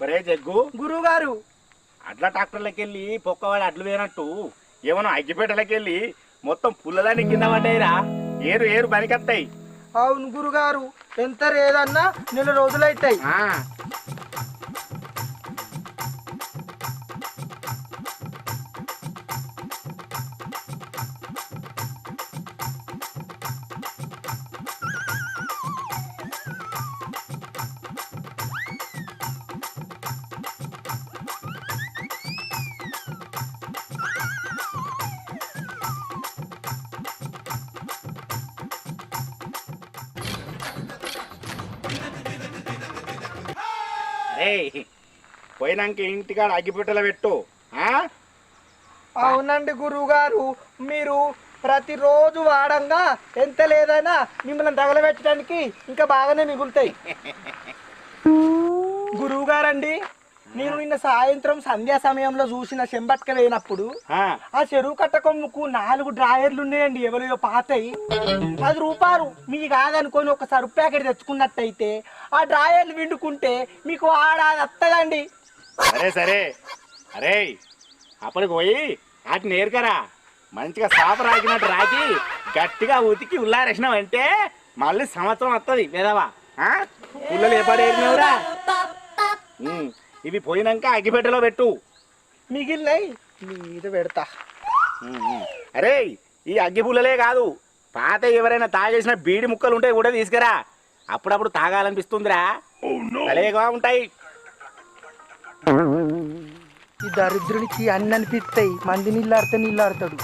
మరే జగ్గు. గురువు గారు అడ్ల ట్రాక్టర్లకి వెళ్ళి పొక్కవాడి అడ్లు వేయనట్టు ఏమన్నా అగ్గిపేటలకి వెళ్ళి మొత్తం పుల్లలని కింద పడ్డాయిరా. ఏరు ఏరు పనికొస్తాయి అవును గురుగారు. ఎంత లేదన్నా నెల రోజులైతాయి. ఏయ్ పోయినాక ఇంటికాడ అగ్గిపెట్టెలు పెట్టు ఆ? అవునండి గురువు గారు మీరు ప్రతిరోజు వాడంగా ఎంత లేదైనా మిమ్మల్ని తగలబెట్టడానికి ఇంకా బాగానే మిగులుతాయి గురువు గారండి నేను నిన్న సాయంత్రం సంధ్యా సమయంలో చూసిన చెంబట్క వేయినప్పుడు ఆ, ఆ చెరువు కట్ట కొమ్ముకు నాలుగు డ్రాయర్లు ఉన్నాయండి ఎవరియో పాతయి. పది రూపాయలు మీ కాదనుకొని ఒక సరుపు ప్యాకెట్ తెచ్చుకున్నట్టయితే ఆ డ్రాయర్లు విండుకుంటే మీకు ఆడాది వస్తుందండి సరే సరే. అరే అప్పటికి పోయి వాటిని నేర్కరా. మంచిగా సాప రాకినట్టు రాకి గట్టిగా ఉతికి ఉల్లారేసినావంటే మళ్ళీ సంవత్సరం వస్తుంది వేదవా పుల్లలు ఇవి పోయినాక అగ్గిపెట్టెలో పెట్టు. మిగిలినయి. మీద పెడతా. అరే ఈ అగ్గి పుల్లలే కాదు. పాత ఎవరైనా తాగేసిన బీడి ముక్కలు ఉంటే కూడా తీసుకురా. అప్పుడప్పుడు తాగాలనిపిస్తుందిరా. భలేగా ఉంటాయి. ఈ దరిద్రునికి అన్ని అనిపిస్తాయి మంది నీళ్ళు ఆడితే నీళ్ళు ఆడతాడు